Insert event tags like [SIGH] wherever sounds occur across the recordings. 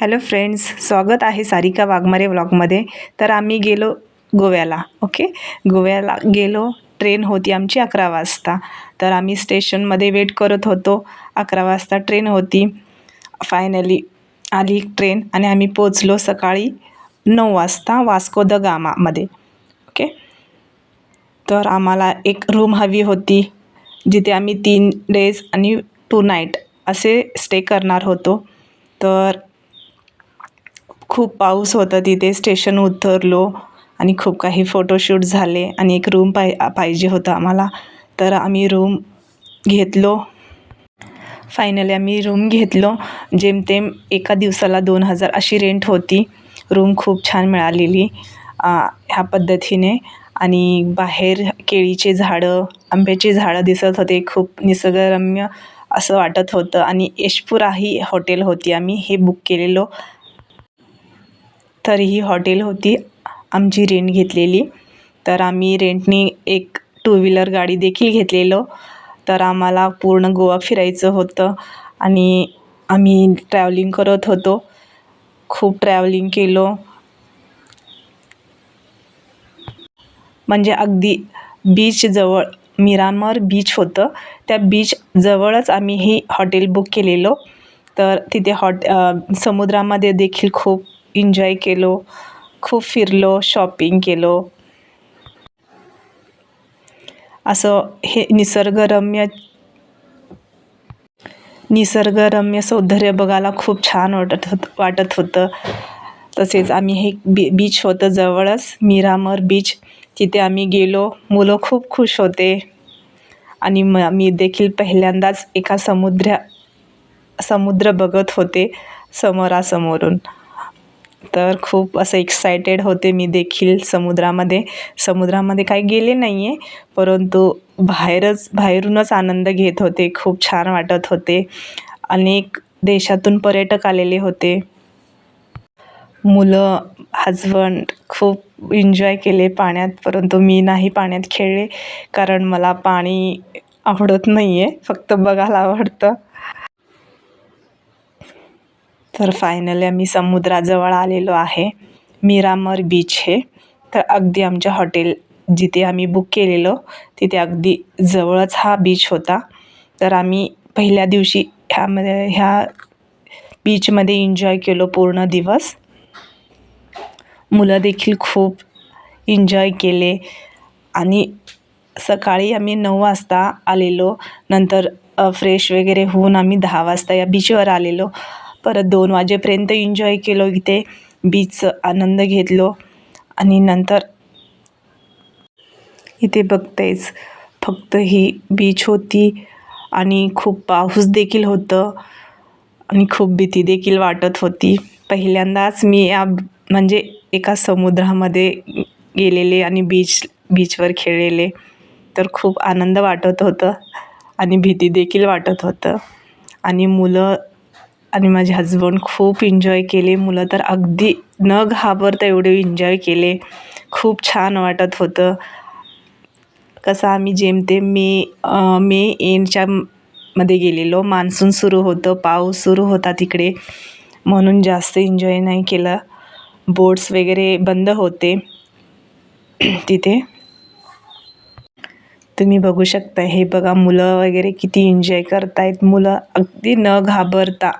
Hello friends स्वागत आहे सारिका वाघमारे व्लॉगमध्ये. तर आम्ही गेलो गोव्याला ओके? गोव्याला गेलो ट्रेन होती आमची अकरा वाजता. तर आम्ही स्टेशनमध्ये वेट करत होतो अकरा वाजता ट्रेन होती. फायनली आली ट्रेन आणि आम्ही पोचलो सकाळी नऊ वाजता वास्को द गामामध्ये ओके? तर आम्हाला एक रूम हवी होती जिथे आम्ही तीन डेज आणि टू नाईट असे स्टे करणार होतो. तर खूप पाऊस होता तिथे. स्टेशन उतरलो आणि खूप काही फोटोशूट झाले आणि एक रूम पाय पाहिजे होतं आम्हाला. तर आम्ही रूम घेतलो. फायनली आम्ही रूम घेतलो. जेमतेम एका दिवसाला दोन हजार अशी रेंट होती. रूम खूप छान मिळालेली ह्या पद्धतीने. आणि बाहेर केळीचे झाडं आंब्याची झाडं दिसत होते. खूप निसर्गरम्य असं वाटत होतं. आणि यशपुरा ही हॉटेल होती आम्ही हे बुक केलेलो. तर ही हॉटेल होती. आमची रेंट घेतलेली. तर आम्ही रेंटनी एक टू व्हीलर गाडी देखील घेतलेलो. तर आम्हाला पूर्ण गोवा फिरायचं होतं आणि आम्ही ट्रॅव्हलिंग करत होतो. खूप ट्रॅव्हलिंग केलो. म्हणजे अगदी बीचजवळ मिरामर बीच होतं. त्या बीचजवळच आम्ही ही हॉटेल बुक केलेलो. तर तिथे हॉट समुद्रामध्ये देखील खूप एन्जॉय केलो खूप फिरलो शॉपिंग केलो. असं हे निसर्गरम्य निसर्गरम्य सौंदर्य बघायला खूप छान वाटत होत वाटत होतं. तसेच आम्ही हे बी बीच होतं जवळच मिरामर बीच तिथे आम्ही गेलो. मुलं खूप खुश होते. आणि म मी देखील पहिल्यांदाच एका समुद्र समुद्र बघत होते समोरासमोरून. तर खूप असं एक्सायटेड होते मी देखील समुद्रामध्ये. समुद्रामध्ये काही गेले नाही आहे परंतु बाहेरच बाहेरूनच आनंद घेत होते खूप छान वाटत होते. अनेक देशातून पर्यटक आलेले होते. मुलं हजबंड खूप एन्जॉय केले पाण्यात परंतु मी नाही पाण्यात खेळले कारण मला पाणी आवडत नाही आहे फक्त बघायला आवडतं. तर फायनली आम्ही समुद्राजवळ आलेलो आहे. मिरामर बीच हे. तर अगदी आमच्या हॉटेल जिथे आम्ही बुक केलेलं तिथे अगदी जवळच हा बीच होता. तर आम्ही पहिल्या दिवशी ह्यामध्ये ह्या बीचमध्ये एन्जॉय केलो पूर्ण दिवस. मुलं देखील खूप एन्जॉय केले. आणि सकाळी आम्ही नऊ वाजता आलेलो. नंतर फ्रेश वगैरे होऊन आम्ही दहा वाजता या बीचवर आलेलो. परत दोन वाजेपर्यंत एन्जॉय केलो इथे बीचचं आनंद घेतलो आणि नंतर इथे बघतेच फक्त ही बीच होती आणि खूप पाऊस देखील होतं आणि खूप भीती देखील वाटत होती. पहिल्यांदाच मी या म्हणजे एका समुद्रामध्ये गेलेले आणि बीच बीचवर खेळलेले. तर खूप आनंद वाटत होतं आणि भीती देखील वाटत होतं. आणि मुलं आणि माझे हजबंड खूप एन्जॉय केले. मुलं तर अगदी न घाबरता एवढे एन्जॉय केले. खूप छान वाटत होतं. कसं आम्ही जेमतेम मे मे एंडच्या मध्ये गेलेलो. मान्सून सुरू होतं पाऊस सुरू होता तिकडे. म्हणून जास्त एन्जॉय नाही केलं. बोट्स वगैरे बंद होते. तिथे. तुम्ही बघू शकता हे बघा मुलं वगैरे किती एन्जॉय करतायत. मुलं अगदी न घाबरता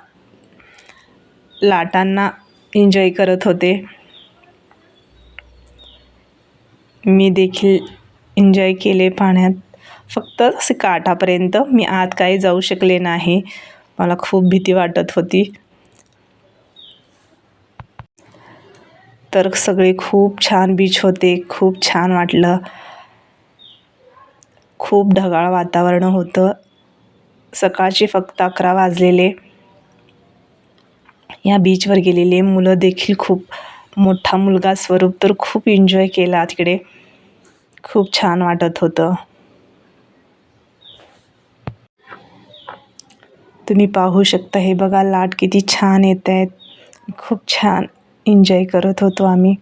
लाटांना एन्जॉय करत होते. मी देखील एन्जॉय केले पाण्यात. फक्त असे काठापर्यंत मी आत काही जाऊ शकले नाही. मला खूप भीती वाटत होती. तर सगळे खूप छान बीच होते. खूप छान वाटलं. खूप ढगाळ वातावरण होतं. सकाळचे फक्त अकरा वाजलेले. ह्या बीचवर गेलेले मुलं देखील खूप मोठा मुलगा स्वरूप तर खूप एन्जॉय केला तिकडे खूप छान वाटत होतं. तुम्ही पाहू शकता हे बघा लाट किती छान येत आहेत. खूप छान एन्जॉय करत होतो आम्ही.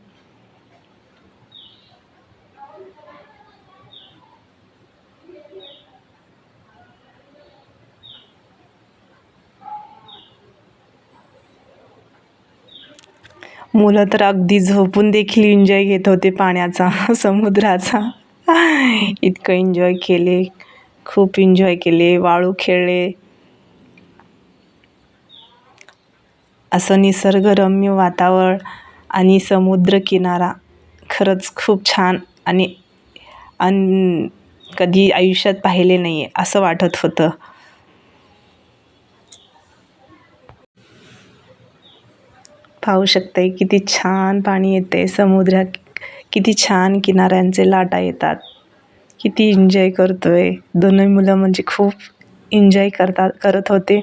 मुलं तर अगदी झोपून देखील एन्जॉय घेत होते पाण्याचा [LAUGHS] समुद्राचा. इतकं एन्जॉय केले खूप एन्जॉय केले वाळू खेळले. असं निसर्गरम्य वातावरण आणि समुद्रकिनारा खरंच खूप छान आणि अन कधी आयुष्यात पाहिले नाही आहे असं वाटत होतं. पाहू शकते. किती छान पाणी येते. समुद्रात किती छान किनाऱ्यांचे लाटा येतात. किती एन्जॉय करतो आहे दोन्ही मुलं म्हणजे खूप एन्जॉय करतात करत होते.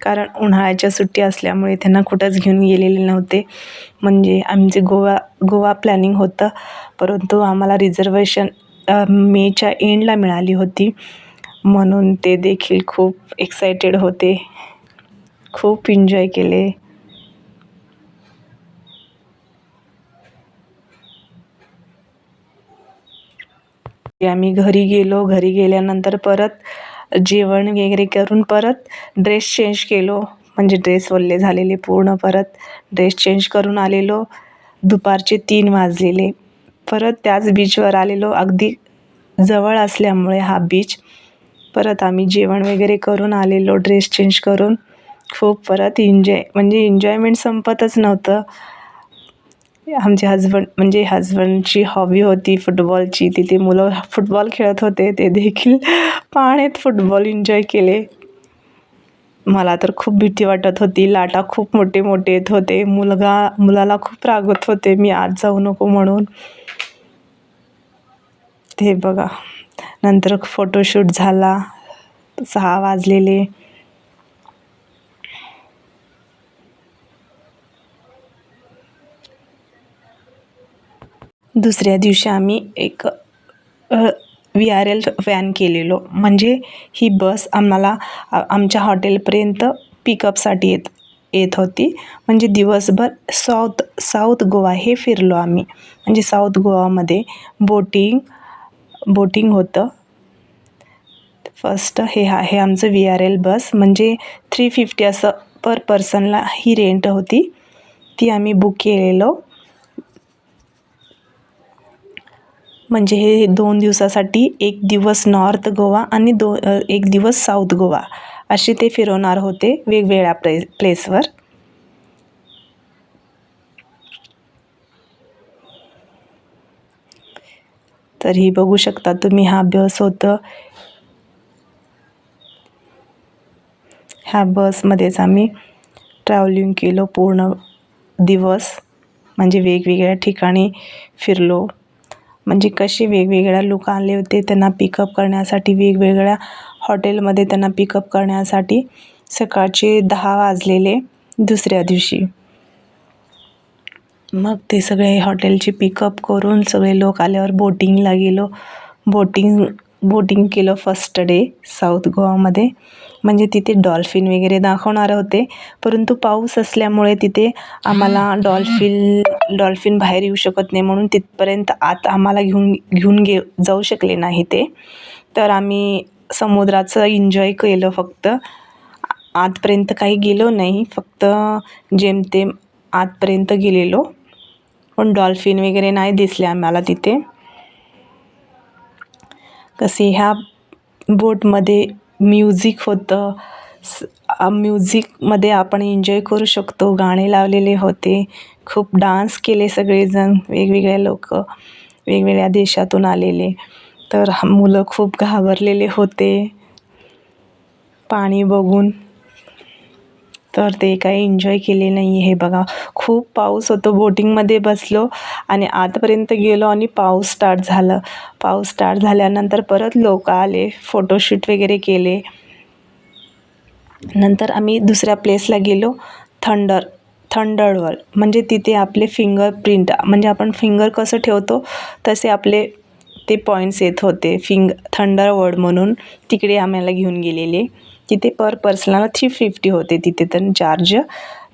कारण उन्हाळ्याच्या सुट्टी असल्यामुळे त्यांना कुठंच घेऊन गेलेले नव्हते. म्हणजे आमचे गोवा गोवा प्लॅनिंग होतं. परंतु आम्हाला रिझर्वेशन मेच्या एंडला मिळाली होती. म्हणून ते देखील खूप एक्सायटेड होते. खूप एन्जॉय केले. की आम्ही घरी गेलो घरी गेल्यानंतर परत जेवण वगैरे करून परत ड्रेस चेंज केलो. म्हणजे ड्रेस ओल्ले झालेले पूर्ण परत ड्रेस चेंज करून आलेलो. दुपारचे तीन वाजलेले. परत त्याच बीचवर आलेलो. अगदी जवळ असल्यामुळे हा बीच परत आम्ही जेवण वगैरे करून आलेलो ड्रेस चेंज करून. खूप परत इन्जॉय म्हणजे एन्जॉयमेंट संपतच नव्हतं. म्हणजे आमचे हजबंड म्हणजे हजबंडची हॉबी होती फुटबॉलची तिथे मुलं फुटबॉल खेळत होते. ते देखील पाण्यात फुटबॉल एन्जॉय केले. मला तर खूप भीती वाटत होती. लाटा खूप मोठे मोठे येत होते. मुलगा मुलाला खूप रागवत होते. मी आज जाऊ नको म्हणून. ते बघा. नंतर फोटोशूट झाला. सहा वाजलेले. दुसऱ्या दिवशी आम्ही एक व्ही आर एल व्हॅन केलेलो. म्हणजे ही बस आम्हाला आमच्या हॉटेलपर्यंत पिकअपसाठी येत येत होती. म्हणजे दिवसभर साऊथ साऊथ गोवा हे फिरलो आम्ही. म्हणजे साऊथ गोवामध्ये बोटिंग बोटिंग होतं. फर्स्ट हे आहे आमचं व्ही आर एल बस. म्हणजे थ्री फिफ्टी असं पर पर्सनला ही रेंट होती. ती आम्ही बुक केलेलो. म्हणजे हे दोन दिवसासाठी एक दिवस नॉर्थ गोवा आणि दो एक दिवस साऊथ गोवा असे ते फिरवणार होते वेगवेगळ्या प्ले प्लेसवर. तर ही बघू शकता तुम्ही हा बस होतं. ह्या बसमध्येच आम्ही ट्रॅव्हलिंग केलो पूर्ण दिवस. म्हणजे वेगवेगळ्या ठिकाणी फिरलो. म्हणजे कसे वेगवेगळ्या लोक आले होते त्यांना पिकअप करण्यासाठी वेगवेगळ्या हॉटेलमध्ये त्यांना पिकअप करण्यासाठी सकाळचे दहा वाजलेले दुसऱ्या दिवशी. मग ते सगळे हॉटेलचे पिकअप करून सगळे लोक आल्यावर बोटिंगला गेलो. बोटिंग बोटिंग केलं फर्स्ट डे साऊथ गोवामध्ये. म्हणजे तिथे डॉल्फिन वगैरे दाखवणार होते. परंतु पाऊस असल्यामुळे तिथे आम्हाला डॉल्फिन डॉल्फिन बाहेर येऊ शकत नाही म्हणून तिथपर्यंत आत आम्हाला घेऊन घेऊन गे जाऊ शकले नाही ते. तर आम्ही समुद्राचं एन्जॉय केलं फक्त. आतपर्यंत काही गेलो नाही. फक्त जेमतेम आतपर्यंत गेलेलो. पण डॉल्फिन वगैरे नाही दिसले आम्हाला तिथे. कसे ह्या बोटमध्ये म्युझिक होतं. स म्युझिकमध्ये आपण एन्जॉय करू शकतो. गाणे लावलेले होते. खूप डान्स केले सगळेजण. वेगवेगळे लोक वेगवेगळ्या देशातून आलेले. तर मुलं खूप घाबरलेले होते. पाणी बघून. तर ते काही एन्जॉय केले नाही हे बघा खूप पाऊस होतो. बोटिंगमध्ये बसलो आणि आतपर्यंत गेलो आणि पाऊस स्टार्ट झालं. पाऊस स्टार्ट झाल्यानंतर परत लोक आले फोटोशूट वगैरे केले. नंतर आम्ही दुसऱ्या प्लेसला गेलो थंडर थंडरवर. म्हणजे तिथे आपले फिंगर प्रिंट म्हणजे आपण फिंगर कसं ठेवतो तसे आपले ते पॉईंट्स येत होते. फिंग थंडर वर्ड म्हणून तिकडे आम्हाला घेऊन गेलेले. तिथे पर पर्सनला थ्री फिफ्टी होते तिथे तर चार्ज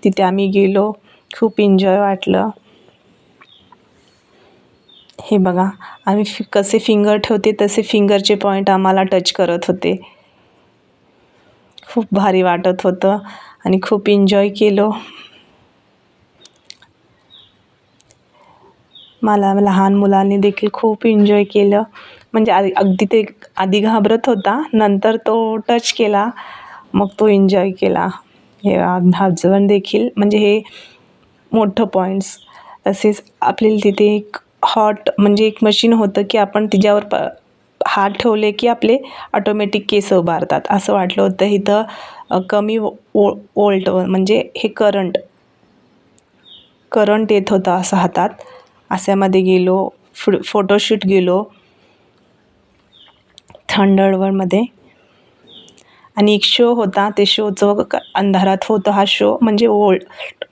तिथे आम्ही गेलो खूप एन्जॉय वाटलं. हे बघा आम्ही फि कसे फिंगर ठेवते तसे फिंगरचे पॉईंट आम्हाला टच करत होते. खूप भारी वाटत होतं आणि खूप एन्जॉय केलो. मला लहान मुलांनी देखील खूप एन्जॉय केलं. म्हणजे आधी अगदी ते आधी घाबरत होता नंतर तो टच केला मग तो एन्जॉय केला. हे हजबंड देखील म्हणजे हे मोठं पॉईंट्स तसेच आपल्याला तिथे एक हॉट म्हणजे एक मशीन होतं की आपण तिच्यावर प हात ठेवले की आपले ऑटोमॅटिक केस उभारतात. असं वाटलं होतं. इथं कमी वो वोल्ट म्हणजे हे करंट करंट येत होतं असं हातात. अशामध्ये गेलो फो फोटोशूट गेलो. थंडरवरमध्ये आणि एक शो होता ते शोचं क अंधारात होतं हा शो म्हणजे ओल्ड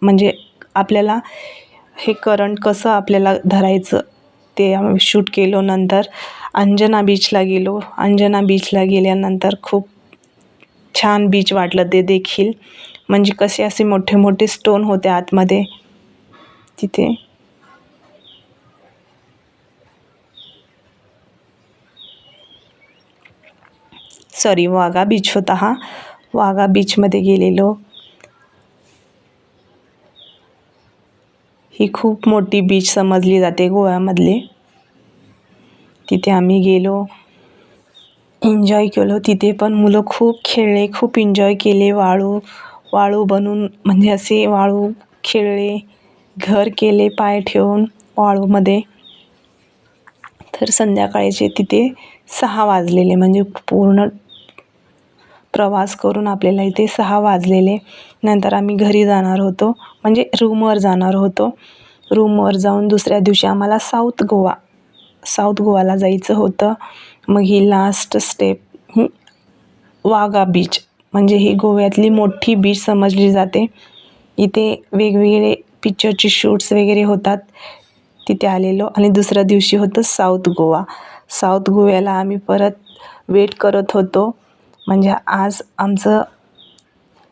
म्हणजे आपल्याला हे करंट कसं आपल्याला धरायचं ते आम्ही शूट केलो नंतर. अंजना बीचला गेलो. अंजना बीचला गेल्यानंतर खूप छान बीच वाटलं ते देखील. म्हणजे कसे असे मोठे मोठे स्टोन होते आतमध्ये. तिथे सॉरी वाघा बीच होता हा. वाघा बीचमध्ये गेलेलो. ही खूप मोठी बीच समजली जाते गोव्यामधली. तिथे आम्ही गेलो. एन्जॉय केलो. तिथे पण मुलं खूप खेळले खूप एन्जॉय केले. वाळू वाळू बनून म्हणजे असे वाळू खेळले घर केले पाय ठेवून वाळूमध्ये. तर संध्याकाळचे तिथे सहा वाजलेले म्हणजे पूर्ण प्रवास करून आपल्याला इथे सहा वाजलेले. नंतर आम्ही घरी जाणार होतो. म्हणजे रूमवर जाणार होतो. रूमवर जाऊन दुसऱ्या दिवशी आम्हाला साऊथ गोवा साऊथ गोवाला जायचं होतं. मग ही लास्ट स्टेप वाघा बीच म्हणजे ही गोव्यातली मोठी बीच समजली जाते. इथे वेगवेगळे पिक्चरचे शूट्स वगैरे होतात. तिथे आलेलो आणि दुसऱ्या दिवशी होतं साऊथ गोवा साऊथ गोव्याला आम्ही परत वेट करत होतो. म्हणजे आज आमचं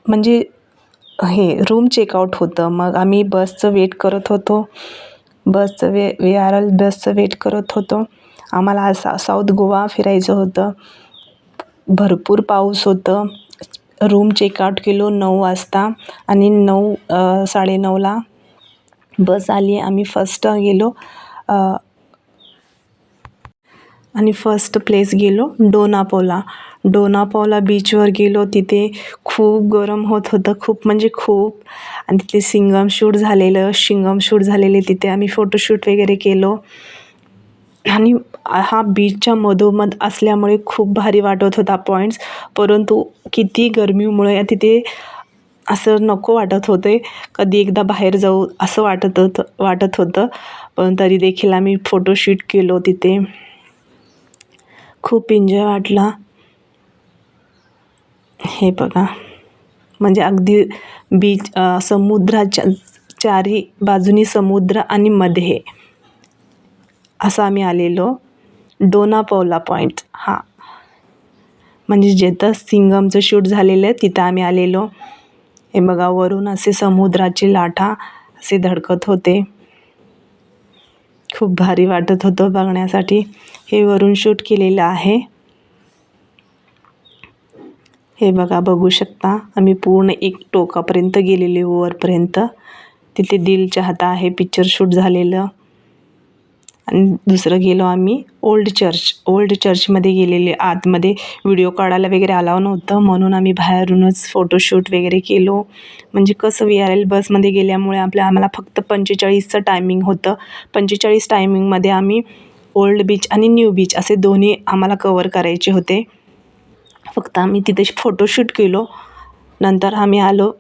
म्हणजे हे रूम चेकआउट होतं. मग आम्ही बसचं वेट करत होतो. बसचं वे वी आर एल बसचं वेट करत होतो. आम्हाला आज सा साऊथ गोवा फिरायचं होतं. भरपूर पाऊस होतं. रूम चेकआउट केलो नऊ वाजता आणि नऊ साडेनऊला बस आली. आम्ही फर्स्ट गेलो. आणि फर्स्ट प्लेस गेलो डोनापोला. डोनापोला बीचवर गेलो तिथे खूप गरम होत होतं खूप म्हणजे खूप. आणि तिथे सिंगम शूट झालेलं शिंगम शूट झालेले तिथे आम्ही फोटोशूट वगैरे केलो. आणि हा बीचच्या मधोमध असल्यामुळे खूप भारी वाटत होता पॉईंट्स परंतु किती गरमीमुळे तिथे असं नको वाटत होते. कधी एकदा बाहेर जाऊ असं वाटत होतं वाटत होतं. पण तरी देखील आम्ही फोटोशूट केलो तिथे. खूप एन्जॉय वाटला. हे बघा. म्हणजे अगदी बीच समुद्राच्या चारी बाजूनी समुद्र आणि मध्ये असं आम्ही आलेलो. डोनापौला पॉईंट हा. म्हणजे जिथं सिंगमचं शूट झालेलं आहे तिथं आम्ही आलेलो. हे बघा वरून असे समुद्राची लाटा असे धडकत होते. खूप भारी वाटत होतं बघण्यासाठी. हे वरून शूट केलेलं आहे. हे बघा बघू शकता. आम्ही पूर्ण एक टोकापर्यंत गेलेले वरपर्यंत. तिथे दिल चाहता आहे पिक्चर शूट झालेलं. आणि दुसरं गेलो आम्ही ओल्ड चर्च ओल्ड चर्चमध्ये गेलेले. आतमध्ये व्हिडिओ काढायला वगैरे अलाव नव्हतं. म्हणून आम्ही बाहेरूनच फोटोशूट वगैरे केलो. म्हणजे कसं वी आर एल बसमध्ये गेल्यामुळे आपल्या आम्हाला फक्त पंचेचाळीसचं टायमिंग होतं. पंचेचाळीस टायमिंगमध्ये आम्ही ओल्ड बीच आणि न्यू बीच असे दोन्ही आम्हाला कवर करायचे होते. फक्त आम्ही तिथे फोटोशूट केलो. नंतर आम्ही आलो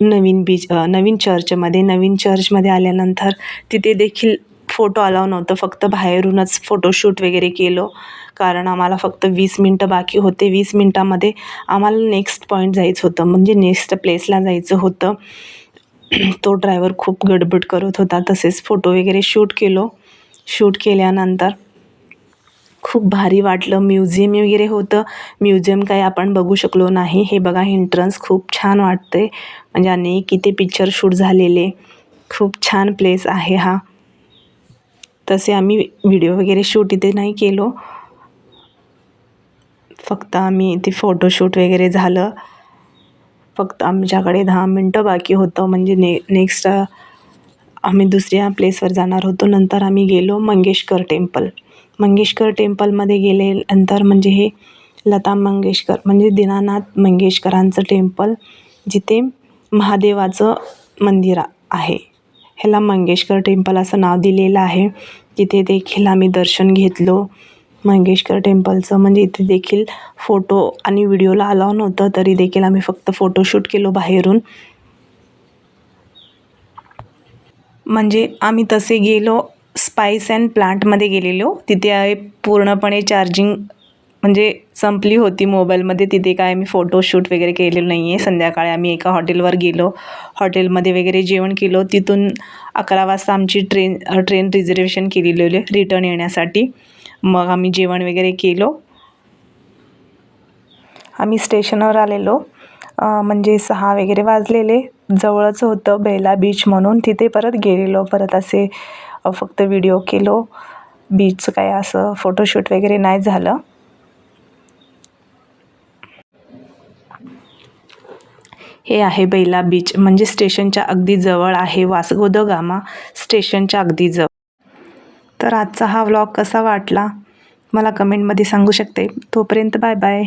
नवीन बीच नवीन चर्चमध्ये नवीन चर्चमध्ये आल्यानंतर तिथे देखील फोटो अलाव नव्हतं. फक्त बाहेरूनच फोटोशूट वगैरे केलो. कारण आम्हाला फक्त वीस मिनटं बाकी होते. वीस मिनटामध्ये आम्हाला नेक्स्ट पॉईंट जायचं होतं. म्हणजे नेक्स्ट प्लेसला जायचं होतं. तो ड्रायव्हर खूप गडबड करत होता. तसेच फोटो वगैरे शूट केलो. शूट केल्यानंतर खूप भारी वाटलं. म्युझियम वगैरे होतं. म्युझियम काही आपण बघू शकलो नाही. हे बघा एंट्रन्स खूप छान वाटते म्हणजे अनेक इथे पिक्चर शूट झालेले. खूप छान प्लेस आहे हा. तसे आम्ही व्हिडिओ वगैरे शूट इथे नाही केलो. फक्त आम्ही इथे फोटोशूट वगैरे झालं. फक्त आमच्याकडे दहा मिनटं बाकी होतं. म्हणजे ने नेक्स्ट आम्ही दुसऱ्या प्लेसवर जाणार होतो. नंतर आम्ही गेलो मंगेशकर टेम्पल मंगेशकर टेम्पलमध्ये गेल्यानंतर म्हणजे हे लता मंगेशकर म्हणजे दीनानाथ मंगेशकरांचं टेम्पल जिथे महादेवाचं मंदिर आहे. ह्याला मंगेशकर टेम्पल असं नाव दिलेलं आहे. तिथे देखील आम्ही दर्शन घेतलो. मंगेशकर टेम्पलचं म्हणजे इथे देखील फोटो आणि व्हिडिओला अलाव नव्हतं तरी देखील आम्ही फक्त फोटोशूट केलो बाहेरून. म्हणजे आम्ही तसे गेलो स्पाईस अँड प्लांटमध्ये गेलेलो. तिथे आहे पूर्णपणे चार्जिंग म्हणजे संपली होती मोबाईलमध्ये तिथे काय मी फोटोशूट वगैरे केलेलं नाही आहे संध्याकाळी आम्ही एका हॉटेलवर गेलो. हॉटेलमध्ये वगैरे जेवण केलो. तिथून अकरा वाजता आमची ट्रेन ट्रेन रिझर्वेशन केलेली रिटर्न येण्यासाठी. मग आम्ही जेवण वगैरे केलो. आम्ही स्टेशनवर आलेलो. म्हणजे सहा वगैरे वाजलेले. जवळच होतं बेला बीच म्हणून. तिथे परत गेलेलो. परत असे फक्त व्हिडिओ केलो. बीचचं काय असं फोटोशूट वगैरे नाही झालं. हे आहे बैला बीच म्हणजे स्टेशनच्या अगदी जवळ आहे वास्को द गामा स्टेशनच्या अगदी जवळ. तर आजचा हा व्लॉग कसा वाटला? मला कमेंटमध्ये सांगू शकते. तोपर्यंत बाय बाय